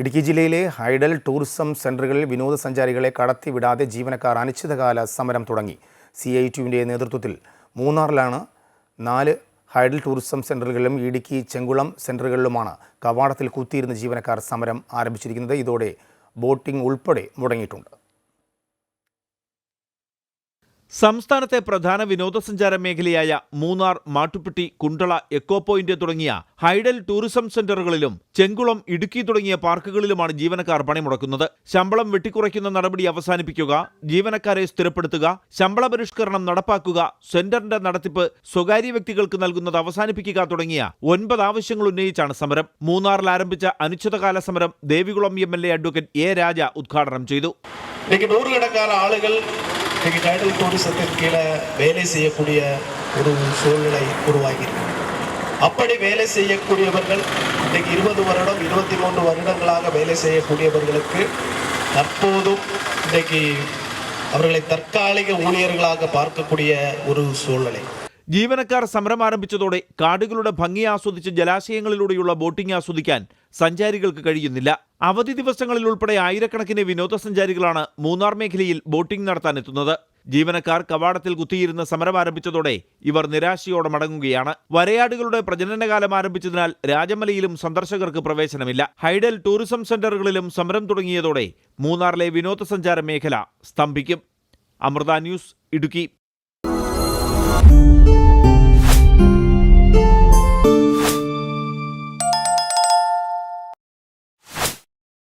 ഇടുക്കി ജില്ലയിലെ hydel tourism സെന്ററുകളിൽ വിനോദസഞ്ചാരികളെ കടത്തിവിടാതെ ജീവനക്കാർ അനിശ്ചിതകാല സമരം തുടങ്ങി. സി ഐ ടിയുവിന്റെ നേതൃത്വത്തിൽ മൂന്നാറിലാണ് നാല് ഹൈഡൽ ടൂറിസം സെന്ററുകളിലും ഇടുക്കി ചെങ്കുളം സെന്ററുകളിലുമാണ് കവാടത്തിൽ കുത്തിയിരുന്ന ജീവനക്കാർ സമരം ആരംഭിച്ചിരിക്കുന്നത്. ഇതോടെ ബോട്ടിംഗ് ഉൾപ്പെടെ മുടങ്ങിയിട്ടുണ്ട്. സംസ്ഥാനത്തെ പ്രധാന വിനോദസഞ്ചാര മേഖലയായ മൂന്നാർ മാട്ടുപ്പെട്ടി കുണ്ടള എക്കോ പോയിന്റ് തുടങ്ങിയ ഹൈഡൽ ടൂറിസം സെന്ററുകളിലും ചെങ്കുളം ഇടുക്കി തുടങ്ങിയ പാർക്കുകളിലുമാണ് ജീവനക്കാർ പണിമുടക്കുന്നത്. ശമ്പളം വെട്ടിക്കുറയ്ക്കുന്ന നടപടി അവസാനിപ്പിക്കുക ജീവനക്കാരെ സ്ഥിരപ്പെടുത്തുക ശമ്പള പരിഷ്കരണം നടപ്പാക്കുക സെന്ററിന്റെ നടത്തിപ്പ് സ്വകാര്യ വ്യക്തികൾക്ക് നൽകുന്നത് അവസാനിപ്പിക്കുക തുടങ്ങിയ ഒൻപത് ആവശ്യങ്ങൾ ഉന്നയിച്ചാണ് സമരം. മൂന്നാറിൽ ആരംഭിച്ച അനിശ്ചിതകാല സമരം Devikulam M L A advocate A Raja ഉദ്ഘാടനം ചെയ്തു. ആളുകൾ ஆளுகள் இன்னைக்கு டைடல் டூரிசத்தின் கீழே வேலை செய்யக்கூடிய ஒரு சூழ்நிலை உருவாகியிருக்கு. அப்படி வேலை செய்யக்கூடியவர்கள் இன்றைக்கு இருபது வருடம் இருபத்தி மூன்று வருடங்களாக வேலை செய்யக்கூடியவர்களுக்கு தற்போதும் இன்றைக்கு அவர்களை தற்காலிக ஊழியர்களாக பார்க்கக்கூடிய ஒரு சூழ்நிலை. ജീവനക്കാർ സമരം ആരംഭിച്ചതോടെ കാടുകളുടെ ഭംഗി ആസ്വദിച്ച് ജലാശയങ്ങളിലൂടെയുള്ള ബോട്ടിംഗ് ആസ്വദിക്കാൻ സഞ്ചാരികൾക്ക് കഴിയുന്നില്ല. അവധി ദിവസങ്ങളിൽ ഉൾപ്പെടെ ആയിരക്കണക്കിന് വിനോദസഞ്ചാരികളാണ് മൂന്നാർ മേഖലയിൽ ബോട്ടിംഗ് നടത്താനെത്തുന്നത് ജീവനക്കാർ കവാടത്തിൽ കുത്തിയിരുന്ന് സമരം ആരംഭിച്ചതോടെ ഇവർ നിരാശയോടെ മടങ്ങുകയാണ്. വരയാടുകളുടെ പ്രജനനകാലം ആരംഭിച്ചതിനാൽ രാജമലയിലും സന്ദർശകർക്ക് പ്രവേശനമില്ല. ഹൈഡൽ ടൂറിസം സെന്ററുകളിലും സമരം തുടങ്ങിയതോടെ മൂന്നാറിലെ വിനോദസഞ്ചാര മേഖല സ്തംഭിക്കും. അമൃത ന്യൂസ് ഇടുക്കി. Música